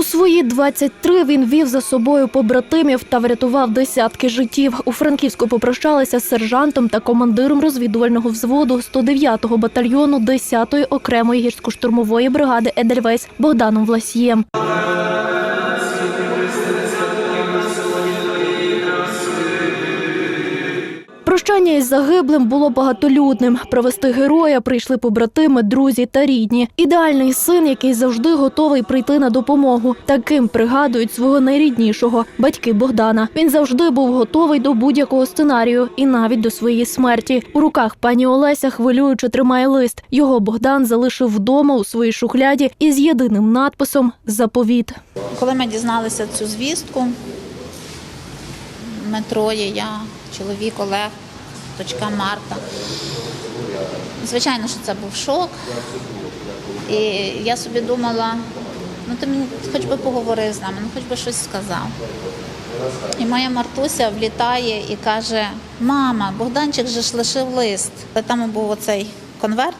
У свої 23 він вів за собою побратимів та врятував десятки життів. У Франківську попрощалися з сержантом та командиром розвідувального взводу 109-го батальйону 10-ї окремої гірсько-штурмової бригади Едельвейс Богданом Власієм. Прощання із загиблим було багатолюдним. Провести героя прийшли побратими, друзі та рідні. Ідеальний син, який завжди готовий прийти на допомогу. Таким пригадують свого найріднішого батьки Богдана. Він завжди був готовий до будь-якого сценарію і навіть до своєї смерті. У руках пані Олеся хвилюючи тримає лист. Його Богдан залишив вдома у своїй шухляді із єдиним надписом Заповіт. Коли ми дізналися цю звістку, ми троє, я, чоловік Олег, дочка Марта. Звичайно, що це був шок. І я собі думала, ну ти мені хоч би поговорив з нами, ну хоч би щось сказав. І моя Мартуся влітає і каже: Мама, Богданчик же ж лишив лист. Та Там був оцей конверт.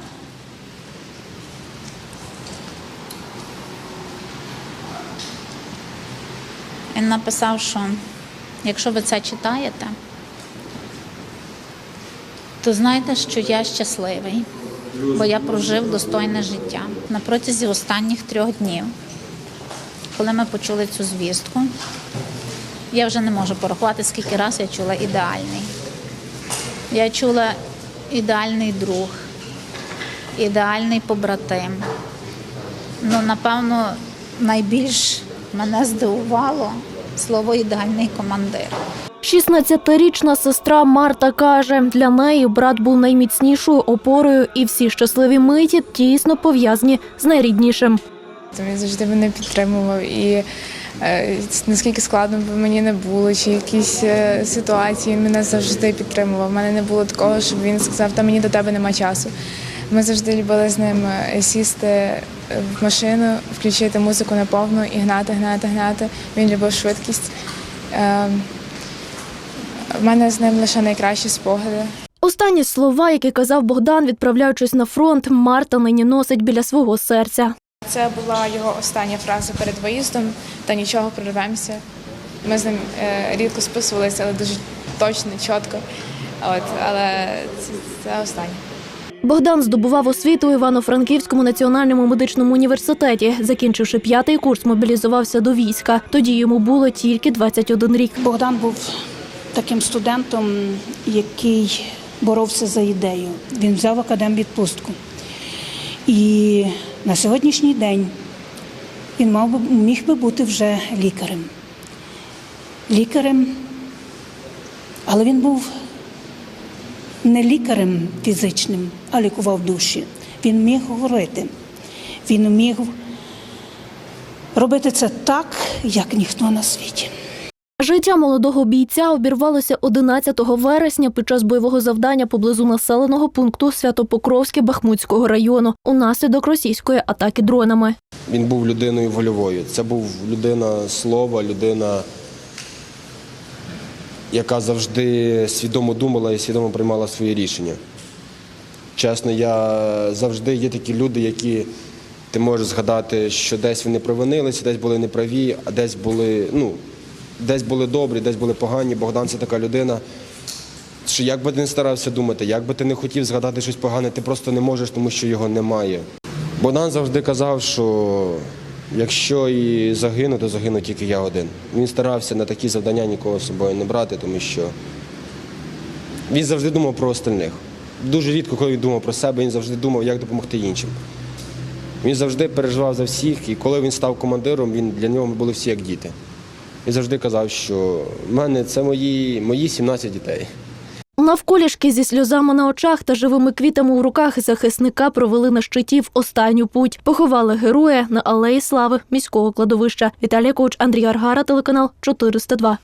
Він написав, що якщо ви це читаєте, то знайте, що я щасливий, бо я прожив достойне життя на протязі останніх трьох днів. Коли ми почули цю звістку, я вже не можу порахувати, скільки разів я чула ідеальний. Я чула ідеальний друг, ідеальний побратим. Ну, напевно, найбільш мене здивувало слово ідеальний командир. 16-річна сестра Марта каже, для неї брат був найміцнішою опорою, і всі щасливі миті тісно пов'язані з найріднішим. Він завжди мене підтримував і е, наскільки складно б мені не було, чи якісь е, ситуації він мене завжди підтримував. У мене не було такого, щоб він сказав, та мені до тебе нема часу. Ми завжди любили з ним е, сісти в машину, включити музику на повну і гнати, гнати, гнати. Він любив швидкість. Е, в мене з ним лише найкращі спогади. Останні слова, які казав Богдан, відправляючись на фронт, Марта нині носить біля свого серця. Це була його остання фраза перед виїздом, та нічого прорвемося. Ми з ним е, рідко списувалися, але дуже точно, чітко. От, але це, це останнє. Богдан здобував освіту у Івано-Франківському національному медичному університеті. Закінчивши п'ятий курс, мобілізувався до війська. Тоді йому було тільки 21 рік. Богдан був таким студентом, який боровся за ідею. Він взяв академвідпустку. І на сьогоднішній день він мав би, міг би бути вже лікарем. Лікарем, але він був не лікарем фізичним, а лікував душі. Він міг говорити, він міг робити це так, як ніхто на світі. Життя молодого бійця обірвалося 11 вересня під час бойового завдання поблизу населеного пункту Святопокровське Бахмутського району унаслідок російської атаки дронами. Він був людиною вольовою. Це був людина слова, людина, яка завжди свідомо думала і свідомо приймала свої рішення. Чесно, я завжди є такі люди, які ти можеш згадати, що десь вони провинилися, десь були неправі, а десь були, ну, десь були добрі, десь були погані. Богдан це така людина. Що як би ти не старався думати, як би ти не хотів згадати щось погане, ти просто не можеш, тому що його немає. Богдан завжди казав, що якщо і загину, то загину тільки я один. Він старався на такі завдання нікого з собою не брати, тому що він завжди думав про остальних. Дуже рідко, коли він думав про себе, він завжди думав, як допомогти іншим. Він завжди переживав за всіх, і коли він став командиром, він, для нього ми були всі як діти. Він завжди казав, що в мене це мої, мої 17 дітей. Навколішки зі сльозами на очах та живими квітами у руках захисника провели на щиті в останню путь. Поховали героя на алеї слави міського кладовища. Віталія Коуч, Андрій Аргара, телеканал 402.